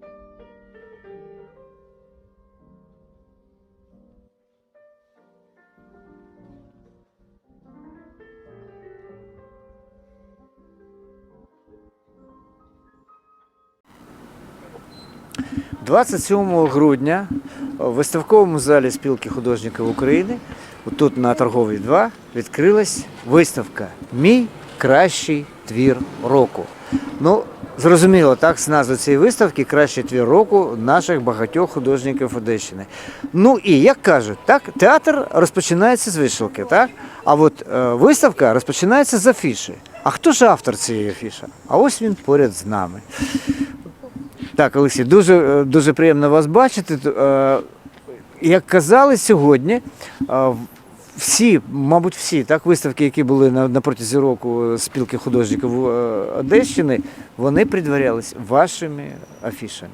– 27 грудня в виставковому залі спілки художників України, тут на торговій 2, відкрилась виставка Мій кращий твір року. Ну, зрозуміло, так, з назви цієї виставки кращий твір року наших багатьох художників Одещини. Ну і як кажуть, так, театр розпочинається з вишивки, так? А от е, виставка розпочинається з афіші. А хто ж автор цієї афіші? А ось він поряд з нами. Так, Олексій, дуже, е, дуже приємно вас бачити. Е, Як казали сьогодні, е, всі, мабуть, всі так, виставки, які були на, на протязі року спілки художників е, Одещини, вони предварялись вашими афішами.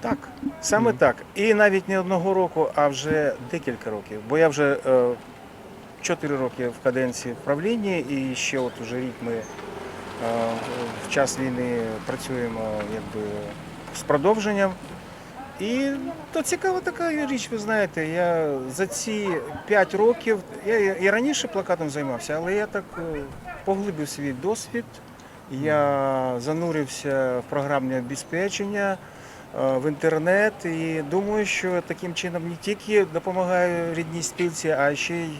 Так, саме так. І навіть не одного року, а вже декілька років. Бо я вже е, роки в каденції в правлінні, і ще от уже рік ми е, в час війни працюємо якби, з продовженням. І то цікава така річ, ви знаєте, я за ці 5 років, я і раніше плакатом займався, але я так е, поглибив свій досвід, я занурився в програмне обезпечення, е, в інтернет і думаю, що таким чином не тільки допомагаю рідній спілці, а ще й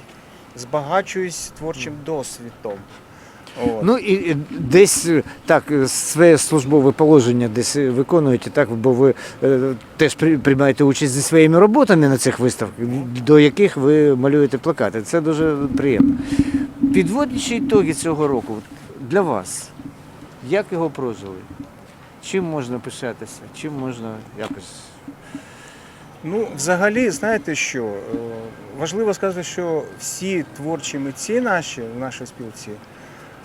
збагачуюсь творчим досвідом. Ну і десь е, так, е, своє службове положення десь е, виконуєте, так, бо ви е, теж при- приймаєте участь зі своїми роботами на цих виставках, до яких ви малюєте плакати. Це дуже приємно. Підводячи ітоги цього року для вас, як його прожили? Чим можна пишатися? Чим можна якось. Ну, взагалі, знаєте що? Важливо сказати, що всі творчі митці наші в нашій спілці,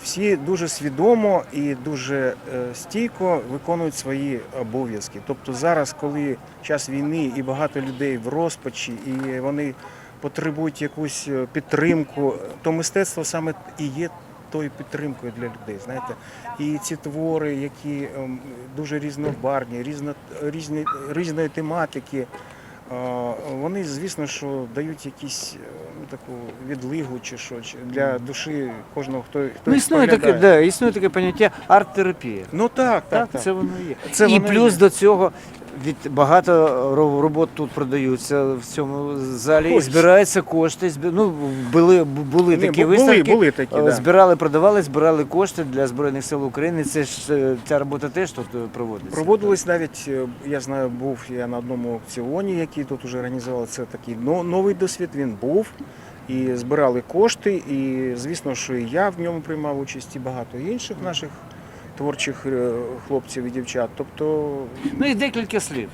всі дуже свідомо і дуже е, стійко виконують свої обов'язки. Тобто зараз, коли час війни і багато людей в розпачі, і вони потребують якусь е, підтримку, то мистецтво саме і є тою підтримкою для людей. Знаєте, і ці твори, які ем, дуже різнобарвні, різно, різні, різної тематики. Вони, звісно, що дають якісь е, таку відлигу чи що чи для душі кожного, хто хто Ну, їх існує таке, споглядає. да, існує таке поняття арт-терапія. Ну так, так, Так, так. це воно є. Це і воно плюс є. до цього від багато ро- робот тут продаються в цьому залі. Ой. збираються кошти. збі- Ну, були, були такі були, виставки. були такі, е, да. Збирали, продавали, збирали кошти для Збройних сил України. Це ж е, ця робота теж тут е, проводиться. Проводились навіть, я знаю, був я на одному аукціоні, який тут уже організували. Це такий но- новий досвід. Він був. І збирали кошти, і звісно, що і я в ньому приймав участь, і багато інших наших творчих е, хлопців і дівчат. Тобто Ну і декілька слів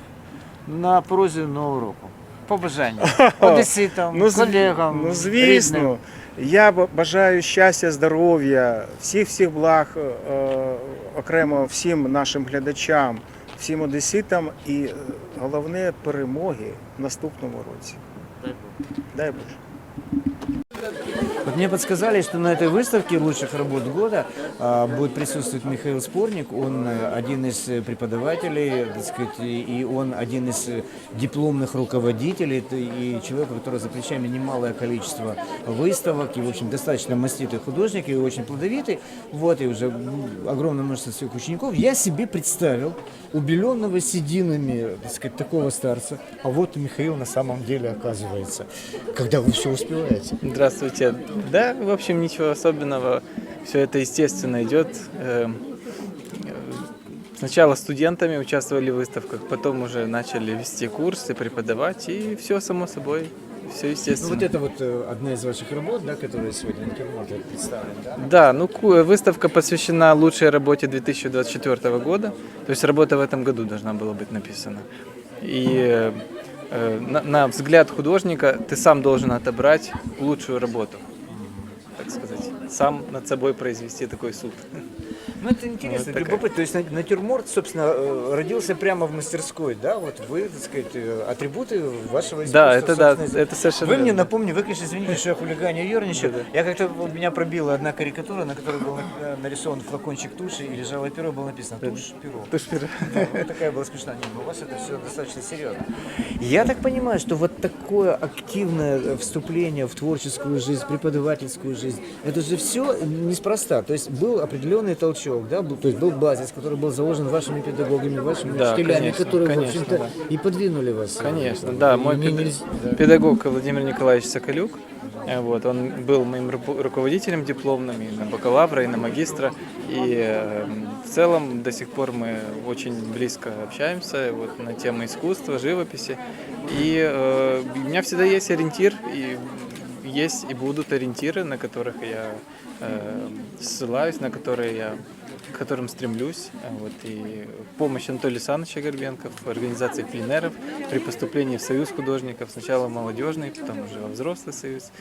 на порозі нового року. Побажання одеситам, Ну, колегам. Ну, звісно. рідним. Я бажаю щастя, здоров'я, всіх всіх благ, е, окремо всім нашим глядачам, всім одеситам і е, головне перемоги в наступному році. Дай Боже. Вот мне подсказали, что на этой выставке лучших работ года а, будет присутствовать Михаил Спорник. Он э, один из э, преподавателей, так сказать, и он один из э, дипломных руководителей и человек, у которого за плечами немалое количество выставок, и, в общем, достаточно маститый художник, и очень плодовитый. Вот, и уже огромное множество своих учеников. Я себе представил убеленного сединами, так сказать, такого старца. А вот Михаил на самом деле оказывается, когда вы все успеваете. Здравствуйте. Да, в общем, ничего особенного. Все это естественно идет. Эм, э, Сначала студентами участвовали в выставках, потом уже начали вести курсы, преподавать, и все само собой, все Ну, естественно. вот это вот э, одна из ваших работ, да, которая сегодня на Кермоте представлена, да? Да, ну ку- выставка посвящена лучшей работе 2024 года. То есть работа в этом году должна была быть написана. И э, э, на, на взгляд художника ты сам должен отобрать лучшую работу, так сказать. Сам над собой произвести такой суд. Ну, это интересно, Вот такая. любопытно. То есть на- натюрморт, собственно, э, родился прямо в мастерской, да? Вот вы, так сказать, э, атрибуты вашего искусства. Да, это да, это совершенно Вы мне верно. напомнили, вы, конечно, извините, что я хулиганю ерничаю. Я как-то, меня пробила одна карикатура, на которой был э, нарисован флакончик туши, и лежало перо, было написано «Тушь, перо». Ты ж пер- Да, вот такая была смешная. Нет, у вас это все достаточно серьезно. Я так понимаю, что вот такое активное вступление в творческую жизнь, преподавательскую жизнь, это же все неспроста. То есть был определенный толчок, да, был- то есть был базис, который был заложен вашими педагогами, вашими Да, учителями, конечно, которые, конечно, в общем-то, да. и подвинули вас. Конечно, да. Мой пед- нельзя- педагог Владимир Николаевич Соколюк, э, вот, он был моим ру- руководителем дипломным и на бакалавра, и на магистра. И э, в целом до сих пор мы очень близко общаемся вот, на темы искусства, живописи. И э, у меня всегда есть ориентир, и есть и будут ориентиры, на которых я э, ссылаюсь, на которые я к которым стремлюсь. А Вот, и помощь Анатолия Александровича Горбенко в организации пленеров при поступлении в Союз художников. Сначала молодежный, потом уже во взрослый союз.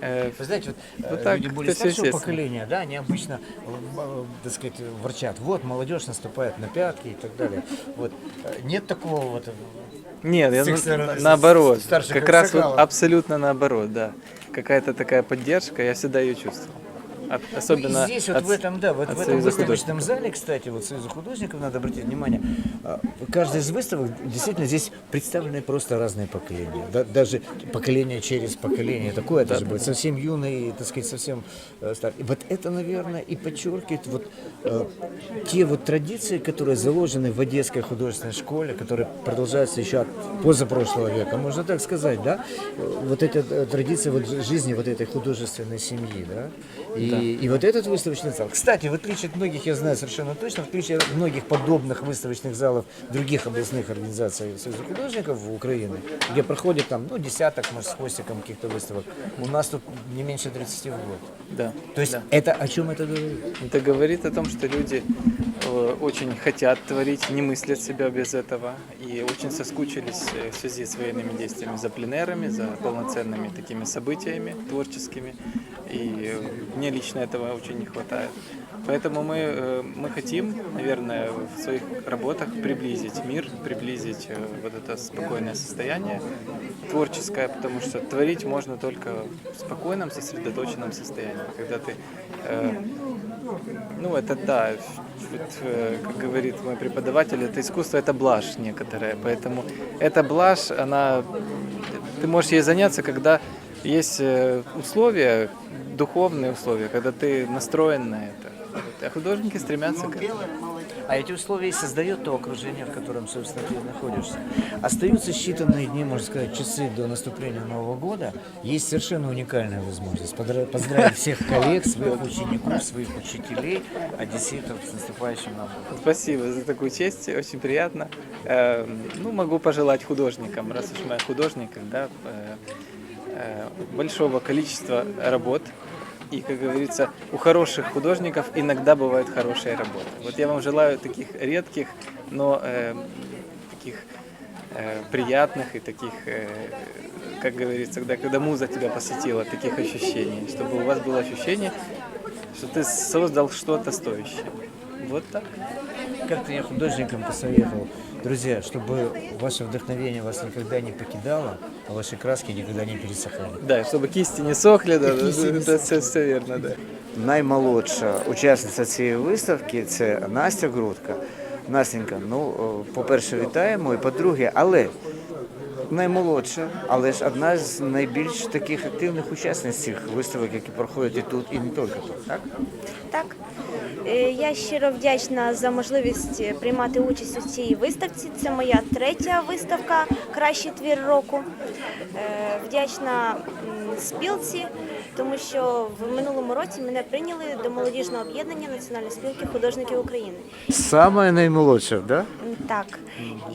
Э, Вы знаете, вот, Вот э, так, люди более старшего поколения, да, они обычно, э, так сказать, ворчат, вот, молодежь наступает на пятки и так далее. Вот. Нет такого вот... Нет, я на- наоборот. Как раз вот абсолютно наоборот, да. Какая-то такая поддержка, я всегда ее чувствовал. От- Ну, особенно и здесь вот от- в этом, да, вот от в этом выставочном зале, кстати, вот Союза художников, надо обратить внимание, а, каждая из выставок, действительно, здесь представлены просто разные поколения. Да, даже поколение через поколение. Такое тоже будет совсем юный, так сказать, совсем э, старый. И вот это, наверное, и подчеркивает вот э, те вот традиции, которые заложены в Одесской художественной школе, которые продолжаются еще от позапрошлого века, можно так сказать, да? Э, Вот эта традиция вот жи- жизни вот этой художественной семьи, да? И, и вот этот выставочный зал. Кстати, в отличие от многих, я знаю совершенно точно, в отличие от многих подобных выставочных залов других областных организаций Союза художников Украины, где проходит там, ну, десяток, может, с хвостиком каких-то выставок, у нас тут не меньше 30 в год. Да. То есть да. это о чем это говорит? Это говорит о том, что люди э, очень хотят творить, не мыслят себя без этого и очень соскучились э, в связи с военными действиями за пленерами, за полноценными такими событиями творческими. И мне лично этого очень не хватает. Поэтому мы, э, мы хотим, наверное, в своих работах приблизить мир, приблизить э, вот это спокойное состояние творческое, потому что творить можно только в спокойном, сосредоточенном состоянии, когда ты э, ну, это да. Вот, как говорит мой преподаватель, это искусство, это блажь некоторая. Поэтому эта блажь, она... Ты можешь ей заняться, когда есть э, условия, духовные условия, когда ты настроен на это. Вот. А художники стремятся к этому. А эти условия и создает то окружение, в котором, собственно, ты находишься. Остаются считанные дни, можно сказать, часы до наступления Нового года. Есть совершенно уникальная возможность подра- поздравить всех коллег, своих учеников, своих учителей, одесситов с наступающим Новым годом. Спасибо за такую честь, очень приятно. Э, Ну, могу пожелать художникам, раз уж мы художники, да, э, э, большого количества работ. И, как говорится, у хороших художников иногда бывают хорошие работы. Вот я вам желаю таких редких, но э, таких э, приятных и таких, э, как говорится, когда, когда муза тебя посетила, таких ощущений, чтобы у вас было ощущение, что ты создал что-то стоящее. Вот так. Как-то я художникам посоветовал, друзья, чтобы ваше вдохновение вас никогда не покидало, а ваши краски никогда не пересыхали. Да, и чтобы кисти не сохли, да, Кисти не это все, все верно, да. Наймолодша учасниця цієї виставки це Настя Грудка. Настенька, ну, е, по-перше, вітаємо, і по-друге, але наймолодша, але ж одна з найбільш таких активних учасниць цих виставок, які проходять і тут, і не тільки тут, так? Так. Е, Я щиро вдячна за можливість приймати участь у цій виставці. Це моя третя виставка Кращий твір року. Е, Вдячна спілці, тому що в минулому році мене прийняли до молодіжного об'єднання Національної спілки художників України. Саме наймолодша, да? Так.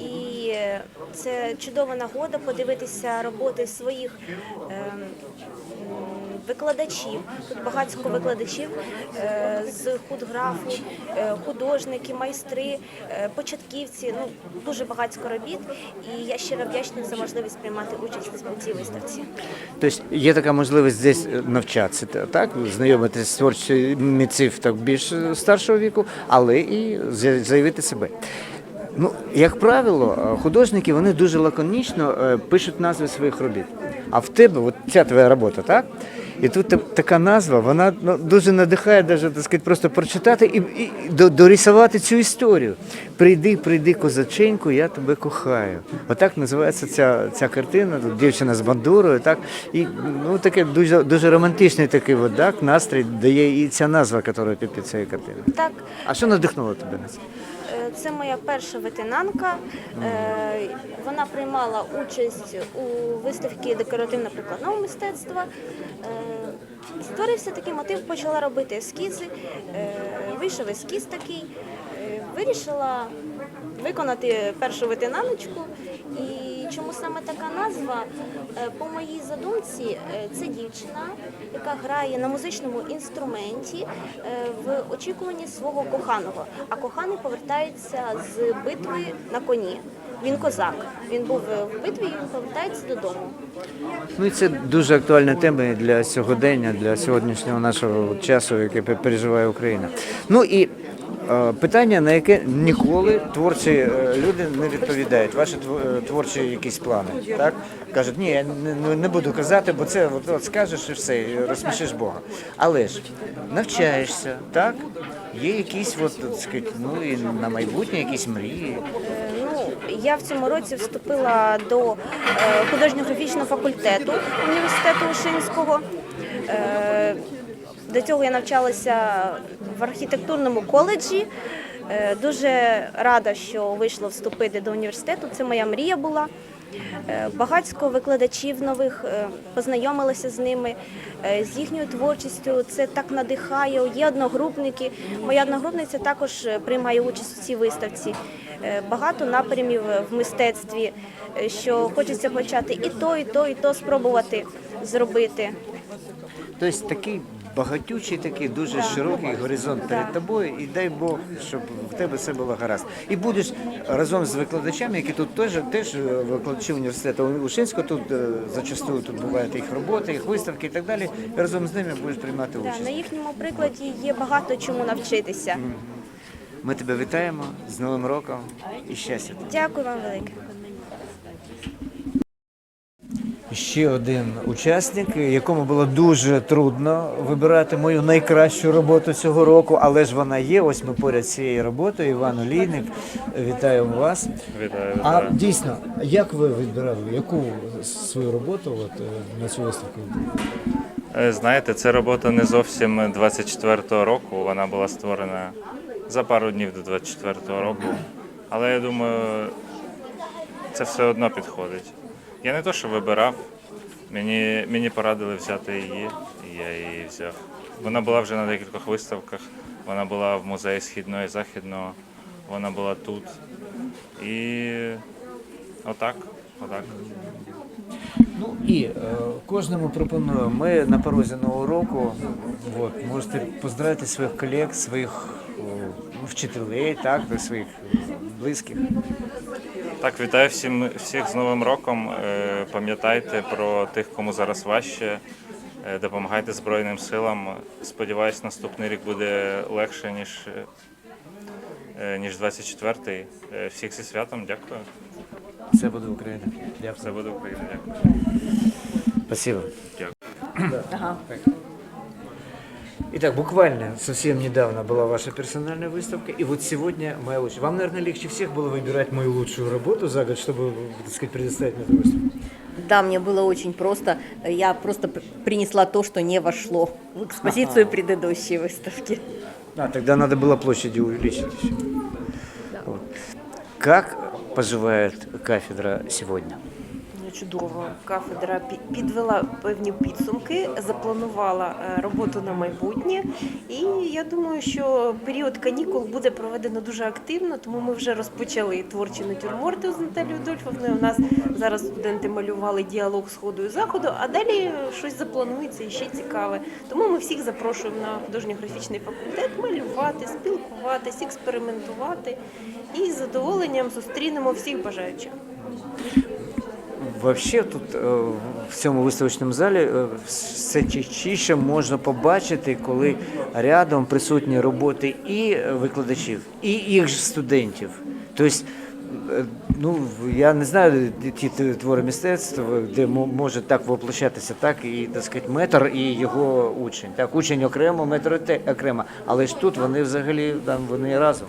І е, це чудова нагода подивитися роботи своїх ем, викладачів. Тут багатько викладачів е, з худграфу, е, художники, майстри, е, початківці. Ну дуже багатько робіт. І я щиро вдячна за можливість приймати участь у цій виставці. Тобто є така можливість здесь навчатися, та- так, знайомитися з творчістю митців так більш старшого віку, але і заявити себе. Ну, як правило, художники вони дуже лаконічно пишуть назви своїх робіт. А в тебе, от ця твоя робота, так? І тут така назва, вона ну, дуже надихає, даже, так сказати, просто прочитати і, і дорисувати цю історію. Прийди, прийди, козаченьку, я тебе кохаю. Отак називається ця, ця картина, тут дівчина з бандурою, так? І ну, таке дуже, дуже романтичний такий от, так, настрій дає і ця назва, яка під, під цією картиною. Так, А що надихнуло тебе на це? Це моя перша ветенанка. Е, Вона приймала участь у виставці декоративно-прикладного мистецтва. Е, Створився такий мотив, почала робити ескізи. Е, Вийшов ескіз такий. Вирішила виконати першу ветенаночку. І чому саме така назва? Е, По моїй задумці, е, це дівчина, яка грає на музичному інструменті е, в очікуванні свого коханого. А коханий повертається з битви на коні. Він козак. Він був в битві, і він повертається додому. Ну і це дуже актуальна тема для сьогодення, для сьогоднішнього нашого часу, який переживає Україна. Ну і питання, на яке ніколи творчі е, люди не відповідають. Ваші е, творчі якісь плани, так? Кажуть, ні, я не, не- не буду казати, бо це от, от скажеш і все, розсмішиш Бога. Але ж навчаєшся, так? Є якісь, от, так сказати, ну і на майбутнє якісь мрії. Е, Ну, я в цьому році вступила до е, художньо-графічного факультету університету Ушинського. До цього я навчалася в архітектурному коледжі. Е, Дуже рада, що вийшло вступити до університету. Це моя мрія була. Е, Багатько викладачів нових е, познайомилася з ними, з їхньою творчістю. Це так надихає. Є одногрупники. Моя одногрупниця також приймає участь у цій виставці. Багато напрямів в мистецтві, що хочеться почати і то, і то, і то спробувати зробити. Тобто такий багатючий, такий дуже широкий горизонт перед тобою, і дай Бог, щоб в тебе все було гаразд. І будеш разом з викладачами, які тут теж, теж е, викладачі університету Ушинського, тут е, зачастую тут бувають їх роботи, їх виставки і так далі. І разом з ними будеш приймати участь. на їхньому прикладі є багато чому навчитися. Ми тебе вітаємо з Новим роком і щастя. Дякую вам велике. Ще один учасник, якому було дуже трудно вибирати мою найкращу роботу цього року, але ж вона є. Ось ми поряд з цією роботою. Іван Олійник, вітаємо вас. Вітаю, А дійсно, як ви вибирали яку свою роботу от, е, на цю виставку? Е, Знаєте, це робота не зовсім 24-го року. Вона була створена за пару днів до 24-го року. Але я думаю, це все одно підходить. Я не то, що вибирав, мені, мені порадили взяти її, і я її взяв. Вона була вже на декількох виставках. Вона була в музеї Східного і Західного, вона була тут. І отак, отак. Ну і е, кожному пропоную. Ми на порозі нового року. От, можете поздравити своїх колег, своїх о, ну, вчителей, так, своїх близьких. Так, вітаю всім всіх з Новим роком. Е, Пам'ятайте про тих, кому зараз важче. Е, Допомагайте Збройним силам. Сподіваюсь, наступний рік буде легше, ніж, е, ніж 24-й. Е, Всіх зі святом, дякую. Все буде Україна. Дякую. Все буде Україна. Дякую. Спасибо. Дякую. Итак, буквально совсем недавно была ваша персональная выставка, и вот сегодня моя лучшая. Вам, наверное, легче всех было выбирать мою лучшую работу за год, чтобы, так сказать, предоставить мне эту выставку. Да, мне было очень просто. Я просто принесла то, что не вошло в экспозицию предыдущей выставки. А, тогда надо было площади увеличить еще. Вот. Как поживает кафедра сегодня? Чудово. Кафедра підвела певні підсумки, запланувала е, роботу на майбутнє. І я думаю, що період канікул буде проведено дуже активно, тому ми вже розпочали творчі натюрморти з Наталією Дольфовною. У нас зараз студенти малювали діалог сходу і заходу, а далі щось запланується і ще цікаве. Тому ми всіх запрошуємо на художньо-графічний факультет малювати, спілкуватись, експериментувати і з задоволенням зустрінемо всіх бажаючих. Вообще тут е, в цьому виставочному залі все частіше можна побачити, коли рядом присутні роботи і викладачів, і їх ж студентів. Тобто, ну я не знаю ті твори мистецтва, де може так воплощатися, так і так сказати, метр і його учень. Так, учень окремо, метр окремо. Але ж тут вони взагалі там вони разом.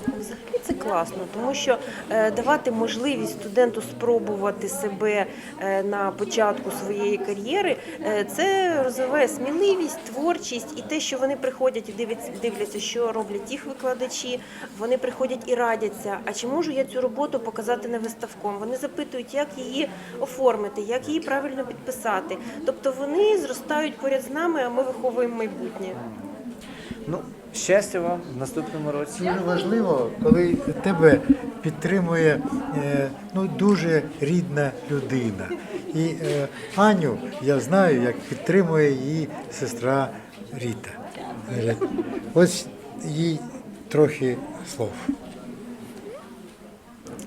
Це класно, тому що е, давати можливість студенту спробувати себе е, на початку своєї кар'єри, е, це розвиває сміливість, творчість і те, що вони приходять і дивляться, дивляться, що роблять їх викладачі. Вони приходять і радяться. А чи можу я цю роботу показати не виставком? Вони запитують, як її оформити, як її правильно підписати. Тобто вони зростають поряд з нами, а ми виховуємо майбутнє. Ну, щастя вам в наступному році. Дуже важливо, коли тебе підтримує е, ну, дуже рідна людина. І е, Аню я знаю, як підтримує її сестра Ріта. Е, Ось їй трохи слов.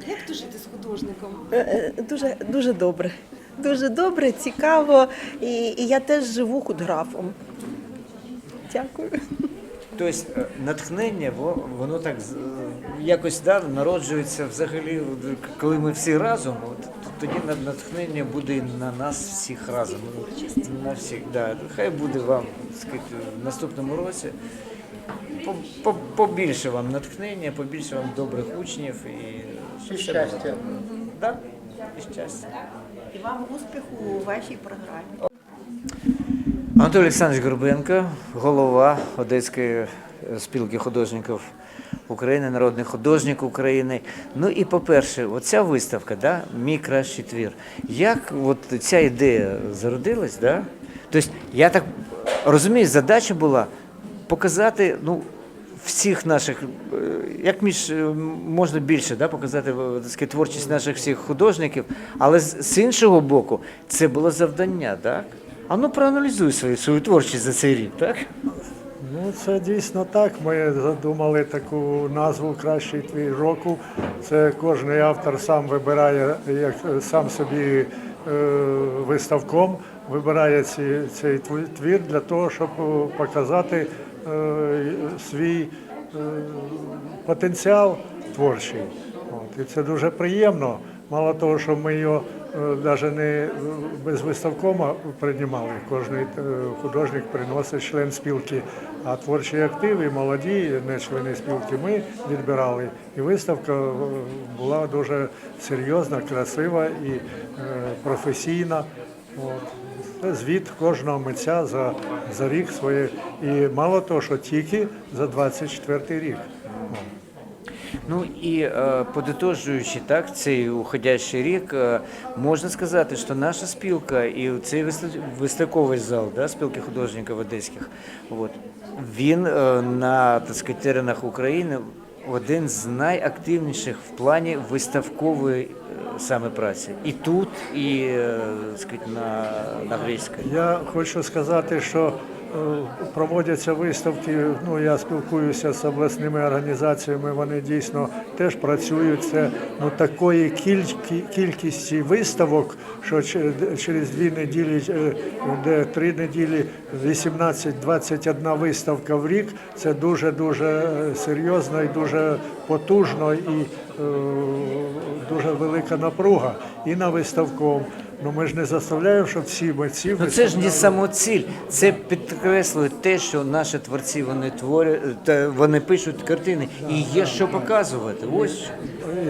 Як то жити з художником? Дуже, дуже добре. Дуже добре, цікаво. І, і я теж живу худграфом. Дякую. Тобто е, натхнення, во- воно так з- е, якось да, народжується взагалі, коли ми всі разом, от, тоді на- натхнення буде на нас всіх разом. Ну, На всіх, да. Хай буде вам сказати, в наступному році. по- по- Побільше вам натхнення, побільше вам добрих учнів і, було щастя. Да? І щастя. І вам успіху у вашій програмі. Анатолій Олександрович Горбенко, голова Одеської е, спілки художників України, народний художник України. Ну і по-перше, оця виставка, да, мій кращий твір. Як от ця ідея зародилась, да? Тобто, я так розумію, задача була показати ну, всіх наших, е, як між е, можна більше да, показати так творчість наших всіх художників, але з іншого боку, це було завдання, так? А ну проаналізуй свою, свою творчість за цей рік, так? Ну, це дійсно так. Ми задумали таку назву Кращий твій року. Це кожен автор сам вибирає, як сам собі е, виставком вибирає ці, цей твір для того, щоб показати е, свій е, потенціал творчий. От, і це дуже приємно. Мало того, що ми його навіть не е, без виставкома приймали. Кожен е, художник приносить член спілки, а творчі активи, молоді, не члени спілки, ми відбирали. І виставка е, була дуже серйозна, красива і е, професійна. Це звіт кожного митця за, за рік своє. І мало того, що тільки за 24 рік. Ну і е, подитожуючи так, цей уходящий рік, е, можна сказати, що наша спілка і цей виставковий зал да, спілки художників одеських, от, він е, на так теренах України один з найактивніших в плані виставкової саме праці. І тут, і так сказати, на, на Грецькій. Я хочу сказати, що проводяться виставки. Ну я спілкуюся з обласними організаціями. Вони дійсно теж працюють. Це ну такої кількі, кількості виставок, що через дві неділі, е, де три неділі 18-21 виставка в рік. Це дуже дуже серйозно і дуже потужно і е, дуже велика напруга і на виставком. Ну ми ж не заставляємо, щоб всі митці Ну це ж не самоціль, це підкреслює те, що наші творці вони творять, вони пишуть картини, і є що показувати. Ось.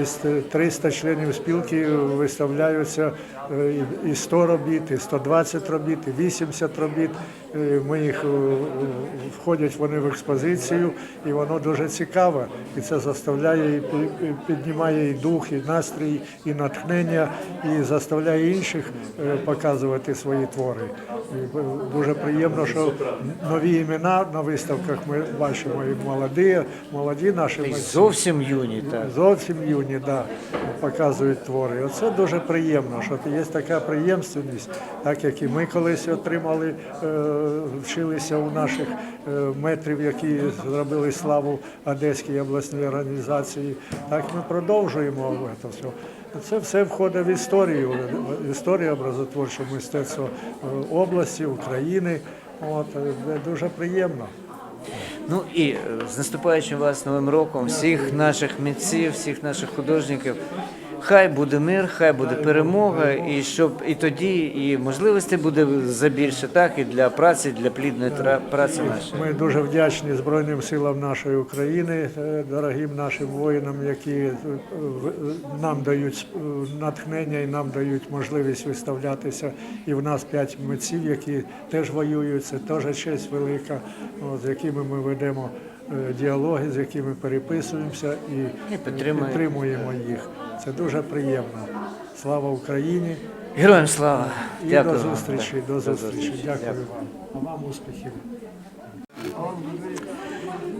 Із 300 членів спілки виставляються е, і- і 100 робіт, і 120 робіт, і 80 робіт. Е, Ми їх е, входять вони в експозицію, і воно дуже цікаве. І це заставляє піднімає і дух, і настрій, і натхнення, і заставляє інших них е, показувати свої твори. І е, дуже приємно, що нові імена на виставках ми бачимо і молоді, молоді наші І зовсім юні, так. Зовсім юні, да, показують твори. Оце дуже приємно, що є така приємственність, так як і ми колись отримали, е, вчилися у наших метрів, які зробили славу Одеській обласній організації. Так ми продовжуємо це все. Це все входить в історію, в історію образотворчого мистецтва е, області, України. От, е, дуже приємно. Ну і е, з наступаючим вас новим роком, всіх наших митців, всіх наших художників. Хай буде мир, хай буде перемога, і щоб і тоді і можливості буде забільше, так і для праці, для плідної праці нашої. Ми дуже вдячні Збройним силам нашої України, е, дорогим нашим воїнам, які е, нам дають натхнення і нам дають можливість виставлятися. І в нас п'ять митців, які теж воюють. Це теж честь велика, з якими ми ведемо діалоги, з якими переписуємося і, І підтримуємо. підтримуємо їх. Це дуже приємно. Слава Україні! Героям слава! І Дякую до зустрічі, до зустрічі. зустрічі. Дякую вам. А вам успіхів.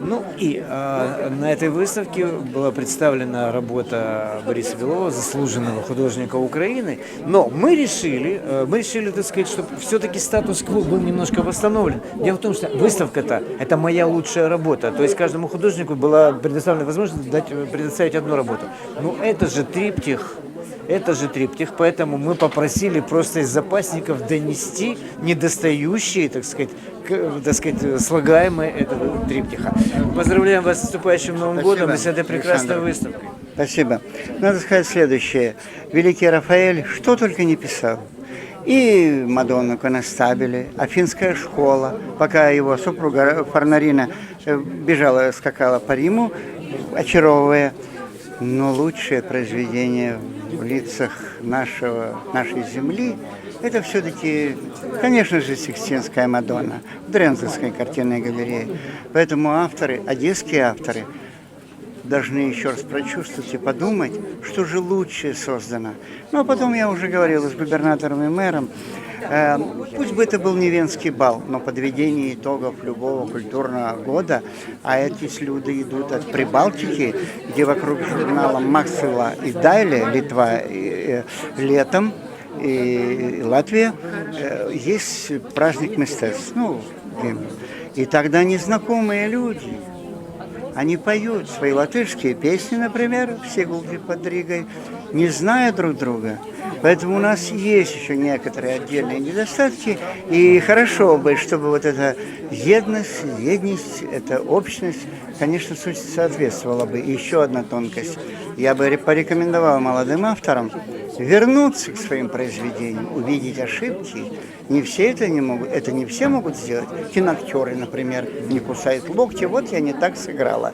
Ну и а, на этой выставке была представлена работа Бориса Белова, заслуженного художника Украины. Но мы решили, э, мы решили, так сказать, чтобы все-таки статус-кво был немножко восстановлен. Дело в том, что выставка-то это моя лучшая работа. То есть каждому художнику была предоставлена возможность дать, предоставить одну работу. Но это же триптих. Это же триптих, поэтому мы попросили просто из запасников донести недостающие, так сказать, к- так сказать, слагаемые этого триптиха. Поздравляем вас с наступающим Новым Спасибо, годом и с этой прекрасной Александр. выставкой. Спасибо. Надо сказать следующее. Великий Рафаэль что только не писал. И Мадонну Конестабели, Афинская школа, пока его супруга Фарнарина э, бежала, скакала по Риму, очаровывая. Но лучшее произведение в лицах нашего, нашей земли это все-таки, конечно же, Сикстинская Мадонна в Дрензенской картинной галерее. Поэтому авторы, одесские авторы, должны еще раз прочувствовать и подумать, что же лучше создано. Ну, а потом я уже говорил с губернатором и мэром, э, пусть бы это был не Венский бал, но подведение итогов любого культурного года, а эти люди идут от Прибалтики, где вокруг журнала Максвелла и Дайля, Литва, э, летом, и Латвия, э, есть праздник мастерств. Ну, и тогда незнакомые люди, они поют свои латышские песни, например, в Сигулде под Ригой, не зная друг друга. Поэтому у нас есть еще некоторые отдельные недостатки, и хорошо бы, чтобы вот эта едность, едность, эта общность, конечно, суть соответствовала бы. И еще одна тонкость. Я бы ре- порекомендовал молодым авторам вернуться к своим произведениям, увидеть ошибки. Не все это не могут, это не все могут сделать. Киноактеры, например, не кусают локти, вот я не так сыграла.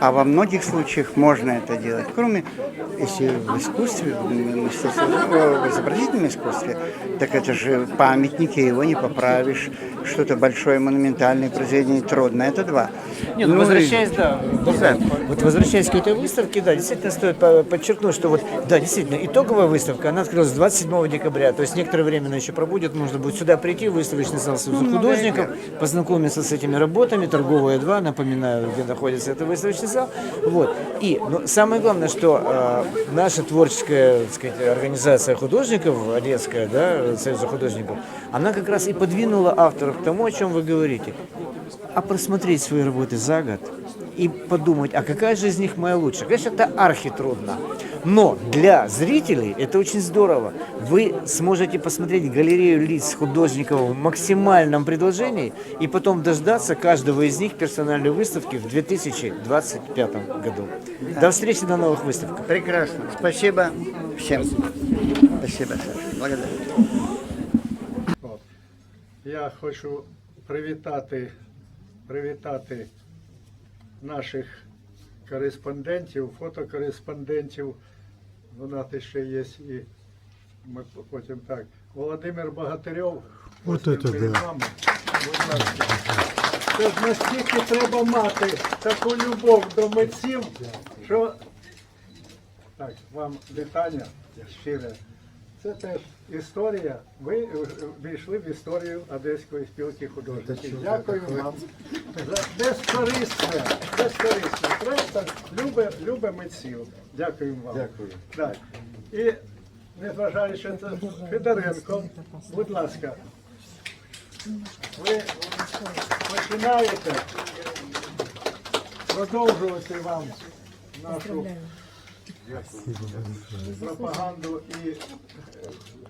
А во многих случаях можно это делать. Кроме, если в искусстве, в изобразительном искусстве, так это же памятники, его не поправишь. Что-то большое монументальное произведение трудно, это два. Нет, ну, Ну и- возвращаясь, да, да, вот возвращаясь к этой выставке, да, действительно стоит по- подчеркнуть, что вот, да, действительно, итоговая выставка, она открылась 27 декабря, то есть некоторое время она еще пробудет, можно будет сюда прийти, выставочный зал Союза художников, познакомиться с этими работами, торговая 2, напоминаю, где находится этот выставочный зал, вот, и, ну, самое главное, что э, наша творческая, так сказать, организация художников, Одесская, да, Союза художников, она как раз и подвинула авторов к тому, о чем вы говорите, а просмотреть свои работы за год и подумать, а какая же из них моя лучшая. Конечно, это архитрудно. Но для зрителей это очень здорово. Вы сможете посмотреть галерею лиц художников в максимальном предложении и потом дождаться каждого из них персональной выставки в 2025 году. До встречи на новых выставках. Прекрасно. Спасибо всем. Спасибо, Саша. Благодарю. Я хочу привітати, привітати наших кореспондентів, фотокореспондентів. У нас ще є і ми потім так. Володимир Богатирьов. От це перед ласка. Це ж настільки треба мати таку любов до митців, що так, вам вітання щире. Це теж історія. Ви війшли в історію Одеської спілки художників. Дякую вам. Безкорисне, безкорисне. Просто любе, любе митців. Дякую вам. Дякую. Так. І незважаючи на це, Федоренко, будь ласка. Ви починаєте продовжувати вам нашу пропаганду і е,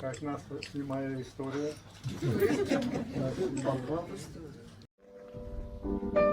як нас знімає історія. Thank you.